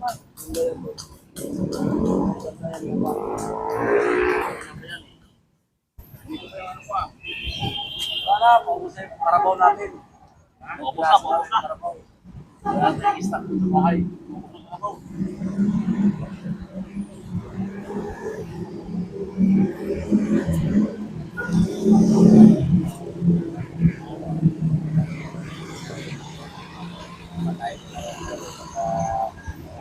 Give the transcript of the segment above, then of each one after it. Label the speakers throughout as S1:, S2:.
S1: Para, paubusay yung karabaw natin.
S2: Paubos na, paubos na.
S1: Karabaw. Wala i-stock dito sa bahay. Karabaw.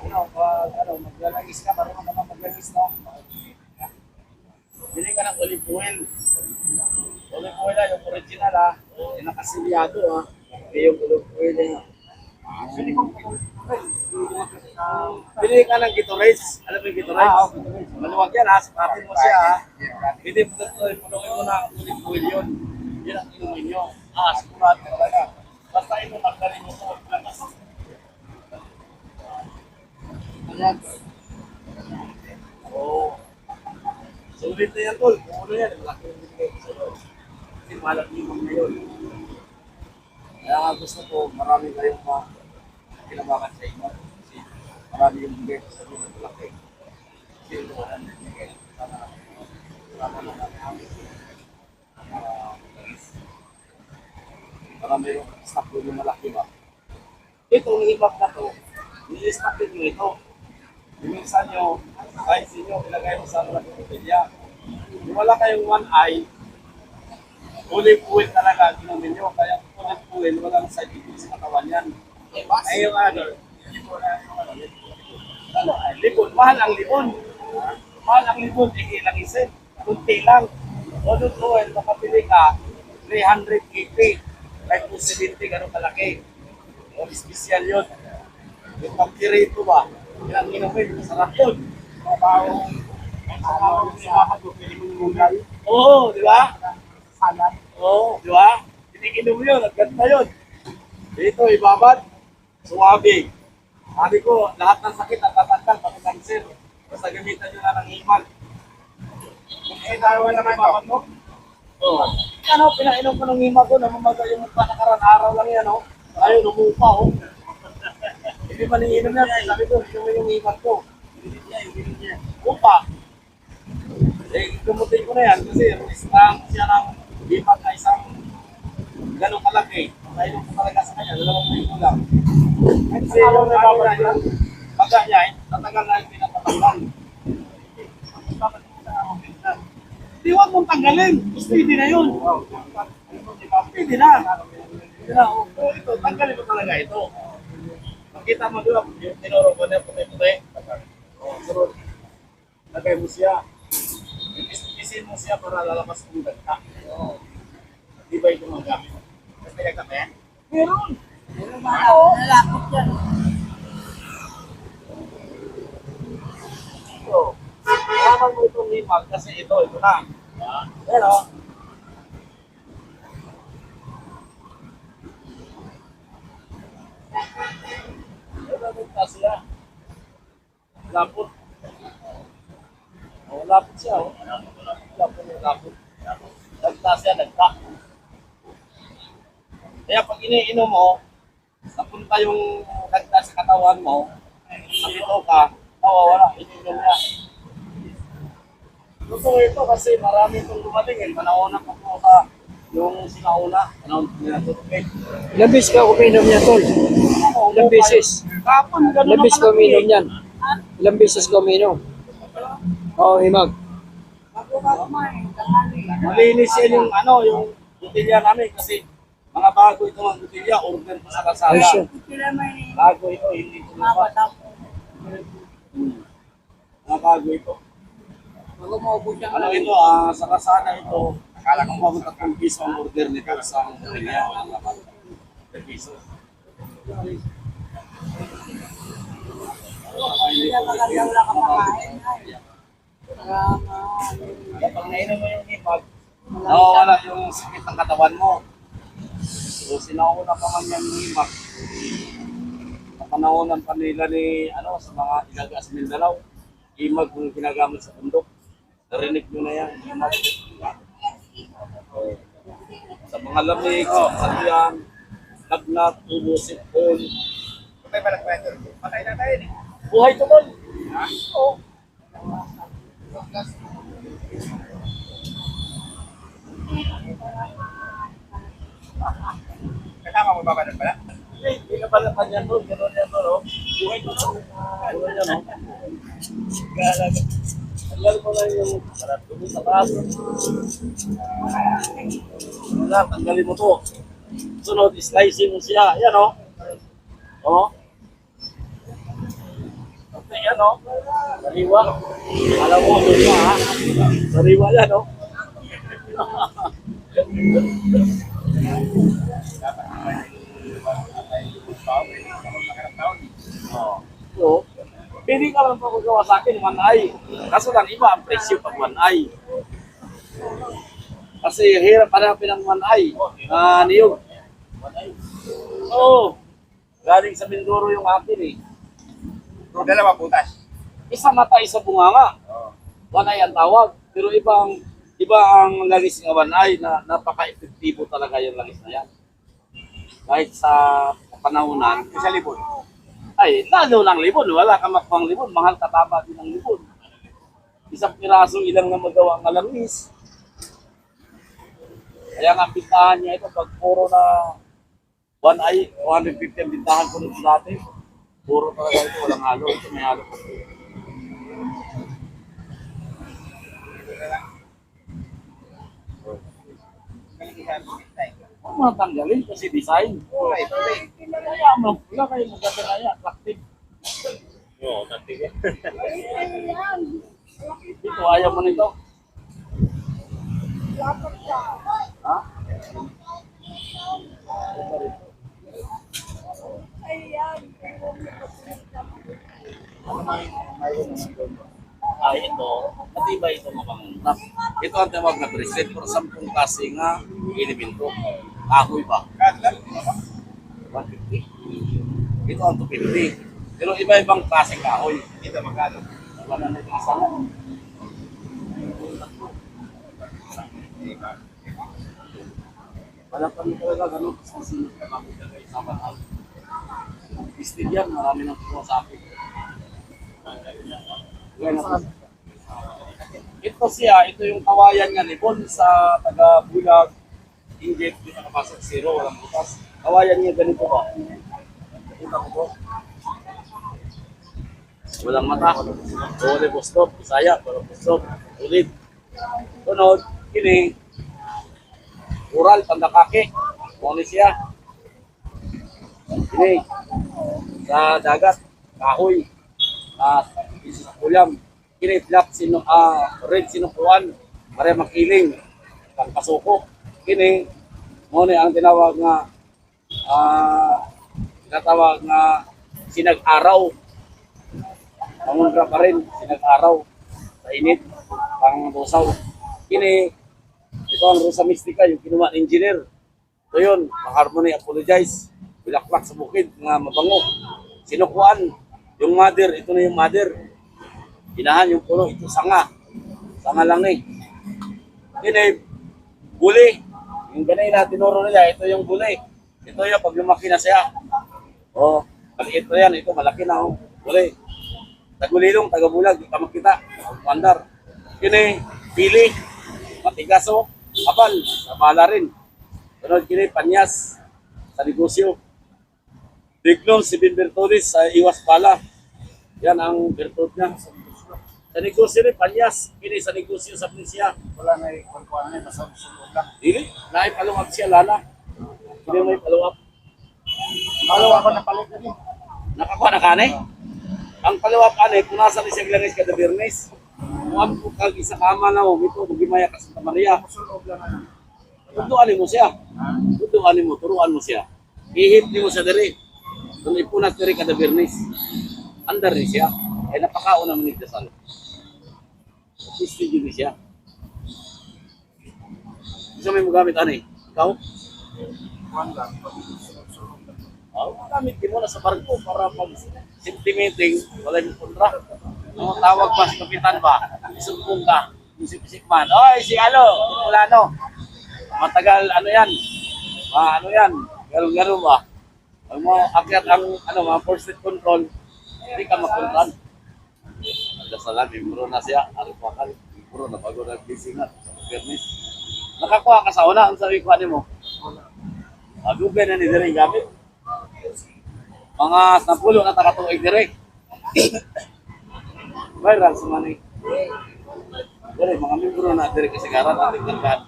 S1: Ano, pag ano, maglalagis ka, marunong ka ba maglagis no? Bili ka ng olive oil. Olive oil na, yung original ha. Yung nakasilyado ha. Eh, yung oil na. Bili ko Bili ka ng Gatorade. Alam mo yung Gatorade? Maluwag yan ha. Sapatin mo siya ha. Bili mo dito. Punukin mo ng olive oil yun. Yun ang inumin nyo. Ah, sigurado talaga. Basta ito, tanggalin mo ito. Lakas. Ayan. Oo. Sulit na yan, tol. Kung ano yan, malaki yung bigay ko sa'yo. Malaki yung ngayon. Kaya nga gusto ko, marami kayong ma kinabakan sa inyo. Kasi marami yung bigay sa'yo na malaki. Kasi yung bigay. Sana, sana na namin. Para mayroong stock doon yung malaki ba? Itong ibak na to, ni-stock din nyo ito. Minsan nyo, kahit sa inyo, ilagay mo sa mga Wikipedia. Kung wala kayong one eye, olive oil talaga ginamin nyo. Kaya olive oil, walang side effects sa katawan yan. Ay yung ano, ano, ay, libon. Mahal ang libon. Mahal ang libon, hindi lang isin. Kunti lang. Olive oil, makapili ka, 380. Kahit 270, gano'ng kalaki. O, special yun. Yung pampirito ba? Yan ang inumin, masarap yun. Mabaho siya ako, pwede mo yung. Oo, di ba? Salat. Oo, di ba? Iniinom yun, ang ganda yun. Dito, ibabad, suwabe. Sabi ko, lahat ng sakit at tatanggal, pati cancer. Basta gamitan nyo na ng iman. Kung eh, dalawa naman ibabad mo, Oo. Ano, pinainom ko ng hima ko, namamaga yung panakaran araw lang yan, oh. Ayaw, lumupa, oh. Hindi pa nanginom yan, sabi ko, inom yung hima ko. Hindi niya, hindi niya. Upa. Eh, gumutin ko na yan kasi isang siya ng hima na isang ganong kalaki. Pinainom ko talaga sa kanya, dalawang linggo lang. Kasi yung nababala niya, niya, eh, tatagal na yung pinatatanggal. Di wag mong tanggalin. Pwede na yun. Pwede na. Pwede na. Pero ito, tanggalin mo talaga ito. Makita mo doon, yung tinuro ko na puti-puti. O, sunod. Lagay mo siya. Isin mo siya para lalabas kong ganda. Di ba ito magamit? Mas may gagawin yan? Meron. Meron ba? Oo.
S3: Nalakot yan.
S1: Ito. Kailangan mo itong limag kasi ito, ito na. Pero, na siya. Lapot. Oh, lapot siya. Oh. Lapot lapot. Nagta siya, nagta. Kaya pag iniinom mo, napunta yung nagta sa katawan mo, nakito ka, nawawala, ininom niya. Gusto ko ito kasi marami itong dumating eh. Panahon na po sa yung sinauna. Panahon nila tutupin.
S4: Ilang beses ka uminom niyan, Tol? Ilang beses?
S1: Kapon, ganun
S4: Ilang beses ka uminom niyan? Ilang beses ka uminom? Oo, oh, Himag.
S3: Ka.
S1: Malinis yan yung ano, yung butilya namin kasi mga bago ito ang butilya, order pa sa kasada.
S4: Ay,
S1: Bago ito, hindi ito lupa. Mga bago ito.
S3: Bago maubos siya.
S1: Ano ito, ah, sa kasada ito, akala ko mabot tatlong piso ang order nito sa butilya. Ang laman. 3 piso.
S3: Sila magandang lang kapakain. ay.
S1: Kapag nainom mo yung hipag, nawawala yung sakit ng katawan mo. So, sinauna pa man yung hipag. Napanahonan pa nila ni, ano, sa mga ilaga sa Mindanao. Himag yung ginagamit sa bundok. Narinig nyo na yan, himag. Sa mga lamig, sa tiyan, lagnat, ubo, sipon. Patay ba nagkwento? Patay na tayo eh. Buhay tuloy. Oo.
S2: Kasama mo ba ba pala?
S1: Hindi, ka pala kanya doon. Gano'n yan doon. Buhay tuloy. Buhay yan, oh. Kaya Tanggal mo lang yung parang dumi sa taas. Wala, tanggalin mo to. Sunod, slicing mo siya. Yan, oh. Oh. Okay, yan, oh. Sariwa. Alam mo, sariwa, ha? Sariwa yan, oh. Oh. So, pili ka lang magawa sa akin, eye. Kaso lang iba ang presyo pag eye. Kasi hirap hanapin ang one eye. Ah, niyog. Oo. Oh, galing sa Mindoro yung akin eh.
S2: So, dalawa butas.
S1: Isa mata, isa bunganga. Eye ang tawag. Pero ibang iba ang langis ng one eye na napaka-epektibo talaga yung langis na yan. Kahit sa panahonan,
S2: Isa libon.
S1: ay, lalo ng libon. Wala ka makpang libon. Mahal katama din ng libon. Isang pirasong ilang na magawa ng langis. Kaya nga bintahan niya ito pag puro na one eye, 250 ang bintahan ko nito dati. Puro talaga ito, walang halo. Ito may halo ko. Huwag mo natanggalin kasi design.
S2: Kulay, kulay.
S1: Kaya mo, wala kayo maganda na yan. Attractive. Oo, attractive yan. Ito, ayaw mo nito. Ha? Ay, ito, matibay ito mabangungtap. Ito ang tawag na bracelet pero sampung kasi nga elemento. Kahoy ba? 150. Ito ang 250. Pero iba-ibang klase kahoy.
S2: Dito magkano?
S1: Wala na isa lang. Wala pa rin talaga ganun. Kasi kami talaga sa banal. Listed yan, marami nang kuha sa akin. Yan na Ito siya, ito yung kawayan nga ni Bon sa taga Bulag. Injet, di nakapasok zero, walang butas. Kawayan niya ganito ba? Kita mo po. Walang mata. Uli bustop, Bisaya, walang bustop. Ulit. Tunod, kini. Ural, pandakake. Muli siya. Kini. Sa dagat, kahoy. At kulam. Kini, black, sino, ah, red, sinukuan. Mare makiling. Pangkasuko. Kini, muna ang tinawag nga, ah, tinatawag nga sinag-araw. Mangunra pa rin, sinag-araw sa init, pang busaw. Kini, ito ang Rosa Mystica, yung kinuha ng engineer. Ito yun, harmony apologize. Bilaklak sa bukid, nga mabango. Sinukuan, yung mother, ito na yung mother. Hinahan yung puno, ito sanga. Sanga lang ni. Kini, guli. Yung ganay na tinuro nila, ito yung guli. Ito yung pag lumaki na siya. Oh, na yan, ito malaki na oh. Guli. Tagulilong, tagabulag, di ka makita. Mandar. Yun eh, pili. Matigas oh. Kapal, nabala rin. Sunod kini, panyas. Sa negosyo. Biglon, si Ben Bertudis sa iwas pala. Yan ang virtud niya. Sa negosyo rin, panyas. Kini sa negosyo sa Prinsya.
S2: Wala na yung kwan na nasa sulod lang.
S1: Dili, naay paluwag siya lala. Kini may.
S2: Malaw ako na na din.
S1: Nakakuha na kanay. Ang paluwag kanay, kung nasa ni siya langis kada Bernes. Kung po kag isa kama na mo, ito, magimaya ka sa Maria.
S2: Sulod lang na.
S1: Tuduan mo siya. Tuduan mo, turuan mo siya. Ihip mo sa diri. Kung ipunat diri kada Bernes. Andar ni siya. Ay napakaon naman ni Dasal. Isti yun siya. Gusto mo gamit ano eh? Ikaw?
S2: Kwan lang.
S1: Oh, gamit din mo na sa barko para pag sentimenting, wala yung kontra. Ang tawag ba si kapitan ba? Isumpong ka. Isip-isip man. Oy, si ano? Wala no. Matagal ano yan? Ah, ano yan? Ganun-ganun ba? Pag mo akyat ang ano, mga first control, Hindi ka mapuntan. Nagdasalan, membro na siya. Aripakal, membro na bago nag-bisingat sa fairness. Nakakuha ka sa una, ang sabi ko ano mo? Agubay na ni Direk gamit. Mga sampulo na takatuig Direk. Viral sa mani. Direk, mga membro na Direk kasi karan natin tangkaan.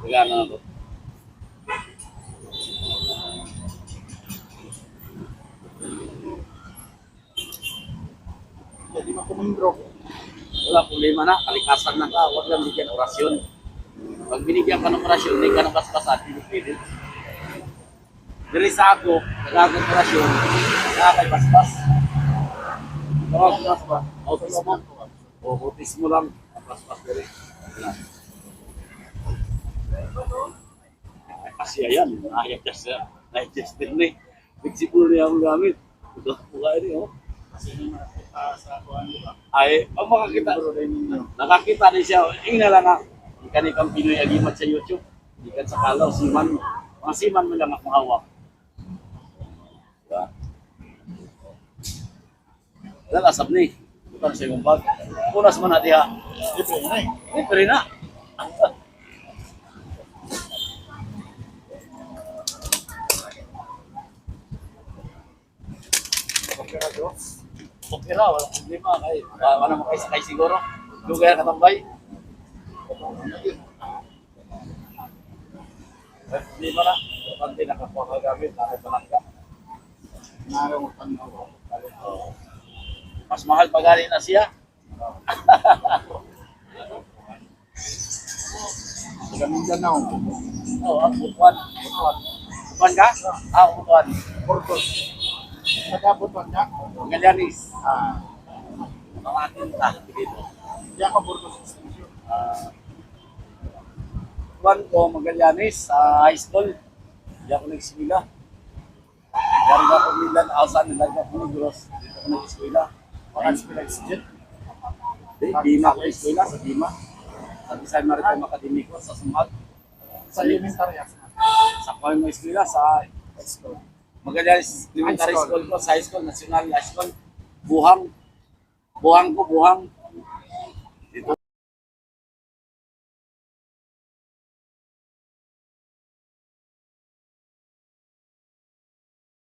S1: Tagana na to.
S2: Hindi mo kumimbro.
S1: Wala problema na, kalikasan na ka, huwag lang bigyan orasyon. Pag binigyan ka ng orasyon, hindi ka ng basbasan, hindi pwede. Diri sa ako, nagagawin orasyon, sa kay basbas. Tawag mo ba? Autismo. O, autismo lang. Basbas diri. Kasi ayan, na-adjust siya. Na-adjust din ni. Flexible niya ang gamit. Ito, mukha ini, oh. Ay ang makakita nakakita din siya. Ingna lang nga ikan ikang Pinoy agimat sa YouTube. Ikan sa kalaw siman mga siman mo lang ako hawak. Diba? Dahil asap ni. Bukan sa iyong bag. Punas man na diha
S2: Libre na Okay na
S1: na wala problema kay wala mo kayo sakay siguro lugar katambay Hindi mo na. Pagka nakakuha ka gamit, nakapalangga.
S2: Naraw mo tanaw.
S1: Oo. Mas mahal pa galing na siya.
S2: Taga Mindanao.
S1: Oo, ang butuan. Butuan ka? Ah, butuan.
S2: Burgos. Taga Butuan niya.
S1: Galyanis.
S2: Ah,
S1: Mga tinta dito.
S2: Hindi ako Burgos.
S1: Ah, butuan ko Magallanes sa high school. Hindi ako nag-eskwela. Galing ako Milan, Alsan, nilagay ako ni Gross. Dito ako nag-eskwela.
S2: Spila Extension.
S1: Di, Dima ako eskwela sa Dima. Sa Design Maritime Academico sa Sumag.
S2: Sa elementary.
S1: Sa mo eskwela sa
S2: Exco.
S1: Magallanes Elementary
S2: school.
S1: School ko, sa high school, national high school. Buhang. Buhang ko, buhang.